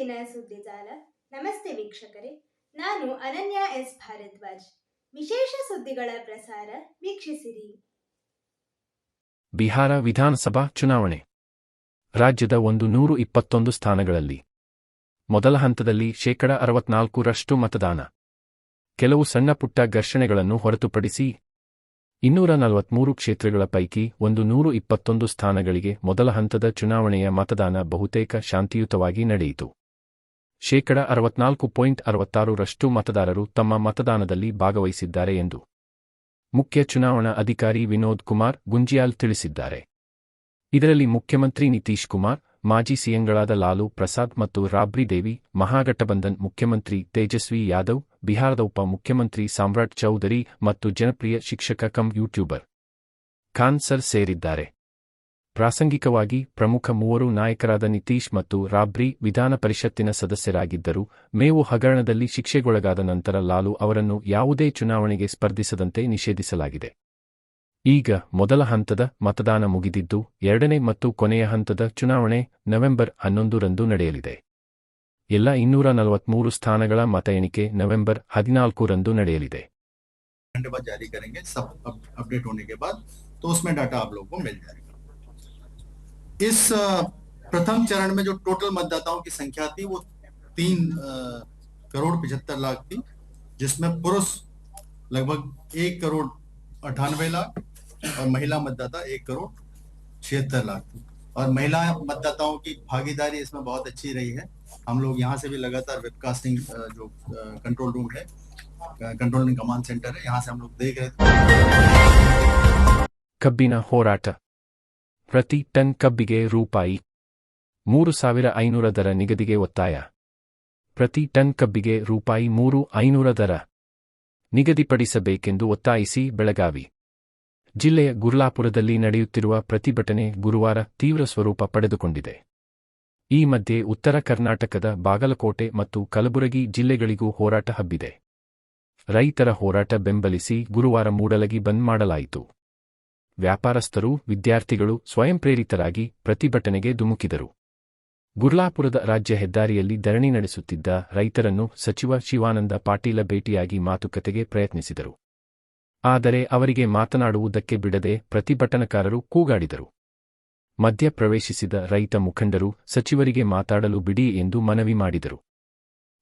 ಪ್ರತಿದಿನ ಸುದ್ದಿಜಾಲ ನಮಸ್ತೆ ವೀಕ್ಷಕರೇ. ನಾನು ಅನನ್ಯ ಎಸ್ ಭಾರದ್ವಾಜ್. ವಿಶೇಷ ಸುದ್ದಿಗಳ ಪ್ರಸಾರ ವೀಕ್ಷಿಸಿರಿ. ಬಿಹಾರ ವಿಧಾನಸಭಾ ಚುನಾವಣೆ. ರಾಜ್ಯದ ಒಂದು ನೂರು ಇಪ್ಪತ್ತೊಂದು ಸ್ಥಾನಗಳಲ್ಲಿ. ಮೊದಲ ಹಂತದಲ್ಲಿ ಶೇಕಡ ಅರವತ್ನಾಲ್ಕರಷ್ಟು ಮತದಾನ. ಕೆಲವು ಸಣ್ಣಪುಟ್ಟ ಘರ್ಷಣೆಗಳನ್ನು ಹೊರತುಪಡಿಸಿ ಇನ್ನೂರ ನಲವತ್ಮೂರು ಕ್ಷೇತ್ರಗಳ ಪೈಕಿ ಒಂದು ನೂರು ಇಪ್ಪತ್ತೊಂದು ಸ್ಥಾನಗಳಿಗೆ ಮೊದಲ ಹಂತದ ಚುನಾವಣೆಯ ಮತದಾನ ಬಹುತೇಕ ಶಾಂತಿಯುತವಾಗಿ ನಡೆಯಿತು. ಶೇಕಡ ಅರವತ್ನಾಲ್ಕು ಪಾಯಿಂಟ್ ಅರವತ್ತಾರರಷ್ಟು ಮತದಾರರು ತಮ್ಮ ಮತದಾನದಲ್ಲಿ ಭಾಗವಹಿಸಿದ್ದಾರೆ ಎಂದು ಮುಖ್ಯ ಚುನಾವಣಾ ಅಧಿಕಾರಿ ವಿನೋದ್ ಕುಮಾರ್ ಗುಂಜಿಯಾಲ್ ತಿಳಿಸಿದ್ದಾರೆ. ಇದರಲ್ಲಿ ಮುಖ್ಯಮಂತ್ರಿ ನಿತೀಶ್ ಕುಮಾರ್, ಮಾಜಿ ಸಿಎಂಗಳಾದ ಲಾಲು ಪ್ರಸಾದ್ ಮತ್ತು ರಾಬ್ರಿ ದೇವಿ, ಮಹಾಗಠಬಂಧನ್ ಮುಖ್ಯಮಂತ್ರಿ ತೇಜಸ್ವಿ ಯಾದವ್, ಬಿಹಾರದ ಉಪ ಮುಖ್ಯಮಂತ್ರಿ ಸಾಮ್ರಾಟ್ ಚೌಧರಿ ಮತ್ತು ಜನಪ್ರಿಯ ಶಿಕ್ಷಕ ಕಂ ಯೂಟ್ಯೂಬರ್ ಖಾನ್ಸರ್ ಸೇರಿದ್ದಾರೆ. ಪ್ರಾಸಂಗಿಕವಾಗಿ ಪ್ರಮುಖ ಮೂವರು ನಾಯಕರಾದ ನಿತೀಶ್ ಮತ್ತು ರಾಬ್ರಿ ವಿಧಾನ ಪರಿಷತ್ತಿನ ಸದಸ್ಯರಾಗಿದ್ದರು ಮೇವು ಹಗರಣದಲ್ಲಿ ಶಿಕ್ಷೆಗೊಳಗಾದ ನಂತರ ಲಾಲು ಅವರನ್ನು ಯಾವುದೇ ಚುನಾವಣೆಗೆ ಸ್ಪರ್ಧಿಸದಂತೆ ನಿಷೇಧಿಸಲಾಗಿದೆ ಈಗ ಮೊದಲ ಹಂತದ ಮತದಾನ ಮುಗಿದಿದ್ದು ಎರಡನೇ ಮತ್ತು ಕೊನೆಯ ಹಂತದ ಚುನಾವಣೆ ನವೆಂಬರ್ ಹನ್ನೊಂದರಂದು ನಡೆಯಲಿದೆ ಎಲ್ಲ ಇನ್ನೂರ ನಲವತ್ಮೂರು ಸ್ಥಾನಗಳ ಮತ ಎಣಿಕೆ ನವೆಂಬರ್ ಹದಿನಾಲ್ಕರಂದು ನಡೆಯಲಿದೆ घंटे बाद जारी करेंगे सब अप- अपडेट होने के बाद तो उसमें डाटा आप लोगों को मिल जाएगा इस प्रथम चरण में जो टोटल मतदाताओं की संख्या थी, वो तीन करोड़ पिछहत्तर लाख थी, जिसमें पुरुष लगभग एक करोड़ अठानवे लाख और महिला मतदाता एक करोड़ छिहत्तर लाख थी। और महिला मतदाताओं की भागीदारी इसमें बहुत अच्छी रही है। हम लोग यहाँ से भी लगातार वेबकास्टिंग जो कंट्रोल रूम है कंट्रोल एंड कमांड सेंटर है, यहाँ से हम लोग देख रहे थे। कबीना होराटा ಪ್ರತಿ ಟನ್ ಕಬ್ಬಿಗೆ ರೂಪಾಯಿ ಮೂರು ಸಾವಿರ ಐನೂರ ದರ ನಿಗದಿಗೆ ಒತ್ತಾಯ. ಪ್ರತಿ ಟನ್ ಕಬ್ಬಿಗೆ ರೂಪಾಯಿ ಮೂರು ಐನೂರ ದರ ನಿಗದಿಪಡಿಸಬೇಕೆಂದು ಒತ್ತಾಯಿಸಿ ಬೆಳಗಾವಿ. ಜಿಲ್ಲೆಯ ಗುರ್ಲಾಪುರದಲ್ಲಿ ನಡೆಯುತ್ತಿರುವ ಪ್ರತಿಭಟನೆ ಗುರುವಾರ ತೀವ್ರ ಸ್ವರೂಪ ಪಡೆದುಕೊಂಡಿದೆ. ಈ ಮಧ್ಯೆ ಉತ್ತರ ಕರ್ನಾಟಕದ ಬಾಗಲಕೋಟೆ ಮತ್ತು ಕಲಬುರಗಿ ಜಿಲ್ಲೆಗಳಿಗೂ ಹೋರಾಟ ಹಬ್ಬಿದೆ. ರೈತರ ಹೋರಾಟ ಬೆಂಬಲಿಸಿ ಗುರುವಾರ ಮೂಡಲಗಿ ಬಂದ್ ಮಾಡಲಾಯಿತು. ವ್ಯಾಪಾರಸ್ಥರು, ವಿದ್ಯಾರ್ಥಿಗಳು ಸ್ವಯಂ ಪ್ರೇರಿತರಾಗಿ ಪ್ರತಿಭಟನೆಗೆ ಧುಮುಕಿದರು. ಗುರ್ಲಾಪುರದ ರಾಜ್ಯ ಹೆದ್ದಾರಿಯಲ್ಲಿ ಧರಣಿ ನಡೆಸುತ್ತಿದ್ದ ರೈತರನ್ನು ಸಚಿವ ಶಿವಾನಂದ ಪಾಟೀಲ ಭೇಟಿಯಾಗಿ ಮಾತುಕತೆಗೆ ಪ್ರಯತ್ನಿಸಿದರು. ಆದರೆ ಅವರಿಗೆ ಮಾತನಾಡುವುದಕ್ಕೆ ಬಿಡದೆ ಪ್ರತಿಭಟನಾಕಾರರು ಕೂಗಾಡಿದರು. ಮಧ್ಯ ಪ್ರವೇಶಿಸಿದ ರೈತ ಮುಖಂಡರು ಸಚಿವರಿಗೆ ಮಾತಾಡಲು ಬಿಡಿ ಎಂದು ಮನವಿ ಮಾಡಿದರು.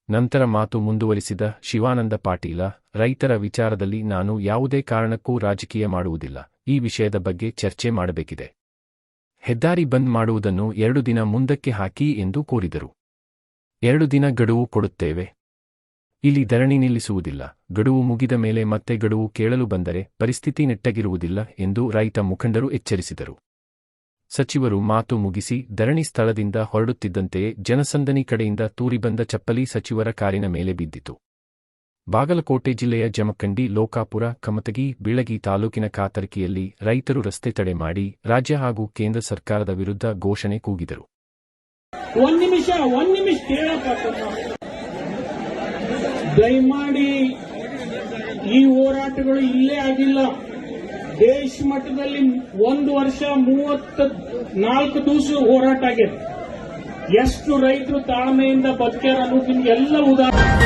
ನಂತರ ಮಾತು ಮುಂದುವರಿಸಿದ ಶಿವಾನಂದ ಪಾಟೀಲ, ರೈತರ ವಿಚಾರದಲ್ಲಿ ನಾನು ಯಾವುದೇ ಕಾರಣಕ್ಕೂ ರಾಜಕೀಯ ಮಾಡುವುದಿಲ್ಲ. ಈ ವಿಷಯದ ಬಗ್ಗೆ ಚರ್ಚೆ ಮಾಡಬೇಕಿದೆ. ಹೆದ್ದಾರಿ ಬಂದ್ ಮಾಡುವುದನ್ನು ಎರಡು ದಿನ ಮುಂದಕ್ಕೆ ಹಾಕಿ ಎಂದು ಕೋರಿದರು. ಎರಡು ದಿನ ಗಡುವು ಕೊಡುತ್ತೇವೆ. ಇಲ್ಲಿ ಧರಣಿ ನಿಲ್ಲಿಸುವುದಿಲ್ಲ. ಗಡುವು ಮುಗಿದ ಮೇಲೆ ಮತ್ತೆ ಗಡುವು ಕೇಳಲು ಬಂದರೆ ಪರಿಸ್ಥಿತಿ ನೆಟ್ಟಗಿರುವುದಿಲ್ಲ ಎಂದು ರೈತ ಮುಖಂಡರು ಎಚ್ಚರಿಸಿದರು. ಸಚಿವರು ಮಾತು ಮುಗಿಸಿ ಧರಣಿ ಸ್ಥಳದಿಂದ ಹೊರಡುತ್ತಿದ್ದಂತೆಯೇ ಜನಸಂದಣಿ ಕಡೆಯಿಂದ ತೂರಿಬಂದ ಚಪ್ಪಲಿ ಸಚಿವರ ಕಾರಿನ ಮೇಲೆ ಬಿದ್ದಿತು. ಬಾಗಲಕೋಟೆ ಜಿಲ್ಲೆಯ ಜಮಖಂಡಿ, ಲೋಕಾಪುರ, ಕಮತಗಿ, ಬೀಳಗಿ ತಾಲೂಕಿನ ಕಾತರಕಿಯಲ್ಲಿ ರೈತರು ರಸ್ತೆ ತಡೆ ಮಾಡಿ ರಾಜ್ಯ ಹಾಗೂ ಕೇಂದ್ರ ಸರ್ಕಾರದ ವಿರುದ್ಧ ಘೋಷಣೆ ಕೂಗಿದರು. ದಯಮಾಡಿ ಈ ಹೋರಾಟಗಳು ಇಲ್ಲೇ ಆಗಿಲ್ಲ. ದೇಶ ಮಟ್ಟದಲ್ಲಿ ಒಂದು ವರ್ಷ ಮೂವತ್ತ ನಾಲ್ಕು ದಿವಸ ಹೋರಾಟ ಆಗಿದೆ. ಎಷ್ಟು ರೈತರು ತಾಳ್ಮೆಯಿಂದ ಬದುಕ್ಯಾರ ಅನ್ನೋದು ಎಲ್ಲ ಉದಾಹರಣೆ.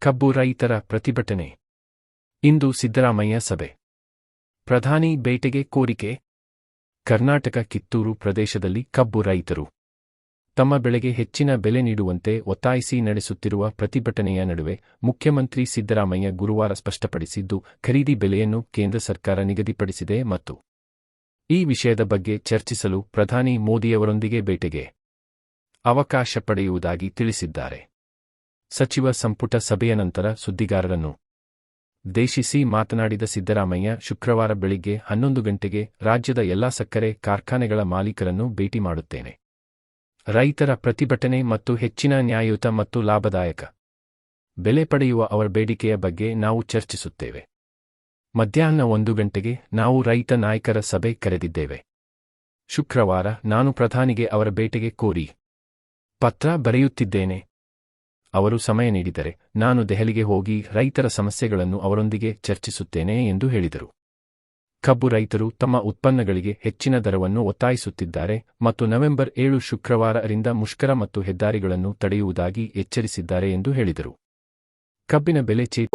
ಕಬ್ಬು ರೈತರ ಪ್ರತಿಭಟನೆ. ಇಂದು ಸಿದ್ದರಾಮಯ್ಯ ಸಭೆ. ಪ್ರಧಾನಿ ಬೇಟೆಗೆ ಕೋರಿಕೆ. ಕರ್ನಾಟಕ ಕಿತ್ತೂರು ಪ್ರದೇಶದಲ್ಲಿ ಕಬ್ಬು ರೈತರು. ತಮ್ಮ ಬೆಳೆಗೆ ಹೆಚ್ಚಿನ ಬೆಲೆ ನೀಡುವಂತೆ ಒತ್ತಾಯಿಸಿ ನಡೆಸುತ್ತಿರುವ ಪ್ರತಿಭಟನೆಯ ನಡುವೆ ಮುಖ್ಯಮಂತ್ರಿ ಸಿದ್ದರಾಮಯ್ಯ ಗುರುವಾರ ಸ್ಪಷ್ಟಪಡಿಸಿದ್ದು, ಖರೀದಿ ಬೆಲೆಯನ್ನು ಕೇಂದ್ರ ಸರ್ಕಾರ ನಿಗದಿಪಡಿಸಿದೆ ಮತ್ತು ಈ ವಿಷಯದ ಬಗ್ಗೆ ಚರ್ಚಿಸಲು ಪ್ರಧಾನಿ ಮೋದಿಯವರೊಂದಿಗೆ ಬೇಟೆಗೆ ಅವಕಾಶ ಪಡೆಯುವುದಾಗಿ ತಿಳಿಸಿದ್ದಾರೆ. ಸಚಿವ ಸಂಪುಟ ಸಭೆಯ ನಂತರ ಸುದ್ದಿಗಾರರನ್ನು ದೇಶಿಸಿ ಮಾತನಾಡಿದ ಸಿದ್ದರಾಮಯ್ಯ ಶುಕ್ರವಾರ ಬೆಳಿಗ್ಗೆ ಹನ್ನೊಂದು ಗಂಟೆಗೆ ರಾಜ್ಯದ ಎಲ್ಲಾ ಸಕ್ಕರೆ ಕಾರ್ಖಾನೆಗಳ ಮಾಲೀಕರನ್ನು ಭೇಟಿ ಮಾಡುತ್ತೇನೆ. ರೈತರ ಪ್ರತಿಭಟನೆ ಮತ್ತು ಹೆಚ್ಚಿನ ನ್ಯಾಯಯುತ ಮತ್ತು ಲಾಭದಾಯಕ ಬೆಲೆ ಪಡೆಯುವ ಅವರ ಬೇಡಿಕೆಯ ಬಗ್ಗೆ ನಾವು ಚರ್ಚಿಸುತ್ತೇವೆ. ಮಧ್ಯಾಹ್ನ ಒಂದು ಗಂಟೆಗೆ ನಾವು ರೈತ ನಾಯಕರ ಸಭೆ ಕರೆದಿದ್ದೇವೆ. ಶುಕ್ರವಾರ ನಾನು ಪ್ರಧಾನಿಗೆ ಅವರ ಬೇಟೆಗೆ ಕೋರಿ ಪತ್ರ ಬರೆಯುತ್ತಿದ್ದೇನೆ. ಅವರು ಸಮಯ ನೀಡಿದರೆ ನಾನು ದೆಹಲಿಗೆ ಹೋಗಿ ರೈತರ ಸಮಸ್ಯೆಗಳನ್ನು ಅವರೊಂದಿಗೆ ಚರ್ಚಿಸುತ್ತೇನೆ ಎಂದು ಹೇಳಿದರು. ಕಬ್ಬು ರೈತರು ತಮ್ಮ ಉತ್ಪನ್ನಗಳಿಗೆ ಹೆಚ್ಚಿನ ದರವನ್ನು ಒತ್ತಾಯಿಸುತ್ತಿದ್ದಾರೆ ಮತ್ತು ನವೆಂಬರ್ ಏಳು ಶುಕ್ರವಾರ ರಿಂದ ಮುಷ್ಕರ ಮತ್ತು ಹೆದ್ದಾರಿಗಳನ್ನು ತಡೆಯುವುದಾಗಿ ಎಚ್ಚರಿಸಿದ್ದಾರೆ ಎಂದು ಹೇಳಿದರು. ಕಬ್ಬಿನ ಬೆಲೆ ಚೇ